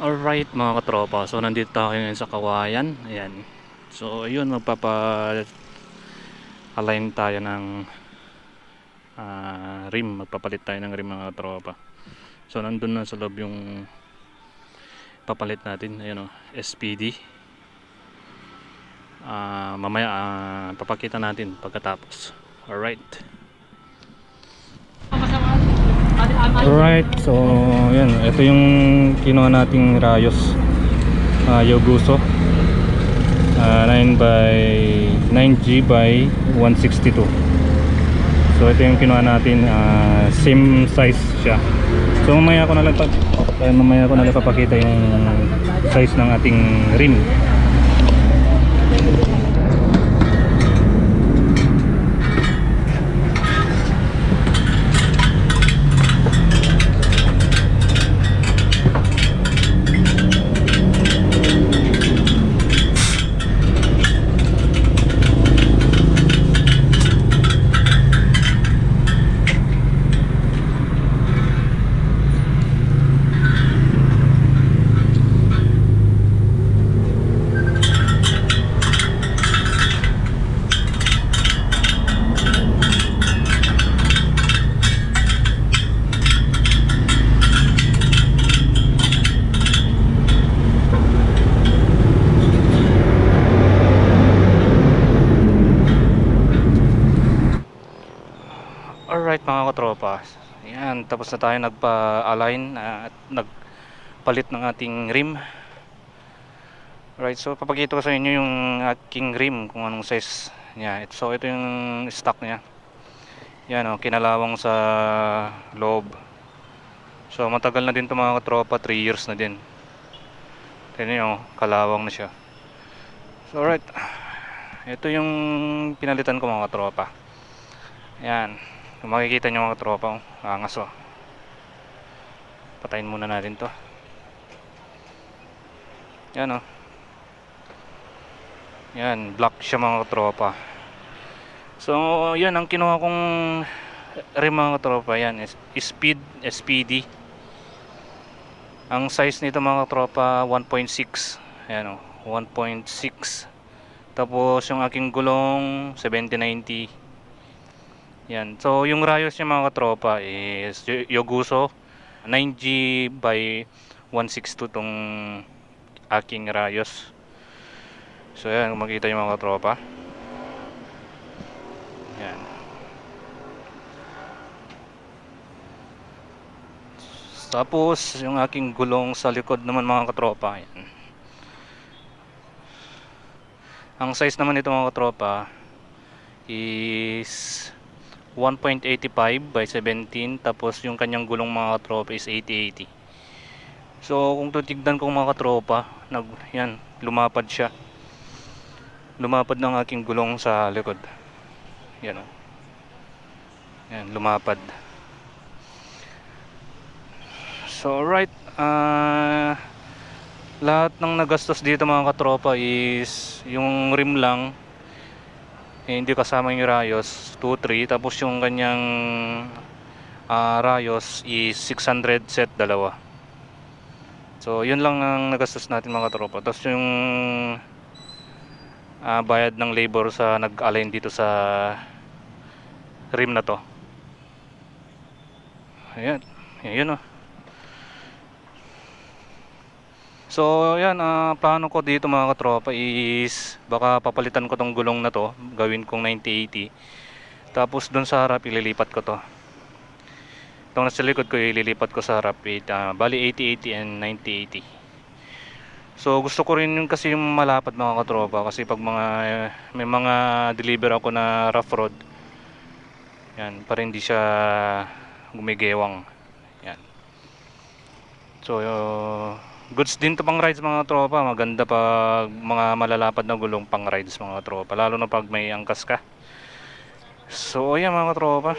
Alright mga katropa, so nandito tayo ngayon sa Kawayan. Ayan. So yun, magpapa align tayo ng ah, rim. Magpapalit tayo ng rim mga katropa. So nandun na sa loob yung papalit natin. Ayan o, SPD. Ah, mamaya ah, papakita natin pagkatapos. Alright. Alright, so yan, ito yung kinuha nating rayos. Uh, Yoguso. Uh, 9 by 9G by 162 so ito yung kinuha natin uh, same size siya. So mamaya ko na lang eh, mamaya ko na lang papakita yung size ng ating rim Alright mga Ayan, tapos na tayo nagpa-align at nagpalit ng ating rim. Alright, so papakita ko sa inyo yung aking rim kung anong size niya. So ito yung stock niya. Yan o, kinalawang sa loob. So matagal na din ito mga katropa, 3 years na din. Tignan nyo, kalawang na siya. So alright Ito yung pinalitan ko mga katropa. Yan makikita nyo mga tropa, oh, angas oh. Patayin muna natin to. Yan oh. Yan, black siya mga tropa. So, yan ang kinuha kong rim mga tropa. Yan, speed, SPD. Ang size nito mga tropa, 1.6. Yan oh, 1.6. Tapos yung aking gulong, 7090. Yan. So, yung rayos niya mga katropa is Yoguso 9G by 162 tong aking rayos. So, yan. Makita yung mga katropa. Yan. Tapos, yung aking gulong sa likod naman mga katropa. Yan. Ang size naman nito mga katropa is 1.85 by 17 tapos yung kanyang gulong mga katropa is 8080 so kung tutignan ko mga katropa nag, yan, lumapad siya. Lumapad ng aking gulong sa likod. Yan o yan, lumapad. So alright ah lahat ng nagastos dito mga katropa is yung rim lang eh, hindi kasama yung rayos 2.3 tapos yung kanyang ah, rayos is 600 set dalawa. So yun lang ang nagastos natin mga tropa. Tapos yung ah, bayad ng labor sa nag-align dito sa rim na to. Ayan yun oh So, yan, ah, plano ko dito mga katropa is baka papalitan ko tong gulong na to, gawin kong 9080. Tapos doon sa harap ililipat ko to. Itong nasa likod ko ililipat ko sa harap, it, ah, bali 8080 and 9080. So, gusto ko rin yung kasi yung malapad mga katropa kasi pag mga may mga deliver ako na rough road, yan, para hindi siya gumigewang. Yan. So, uh, goods din to pang rides mga tropa. Maganda pag mga malalapad na gulong pang rides mga tropa. Lalo na pag may angkas ka. So ayan mga tropa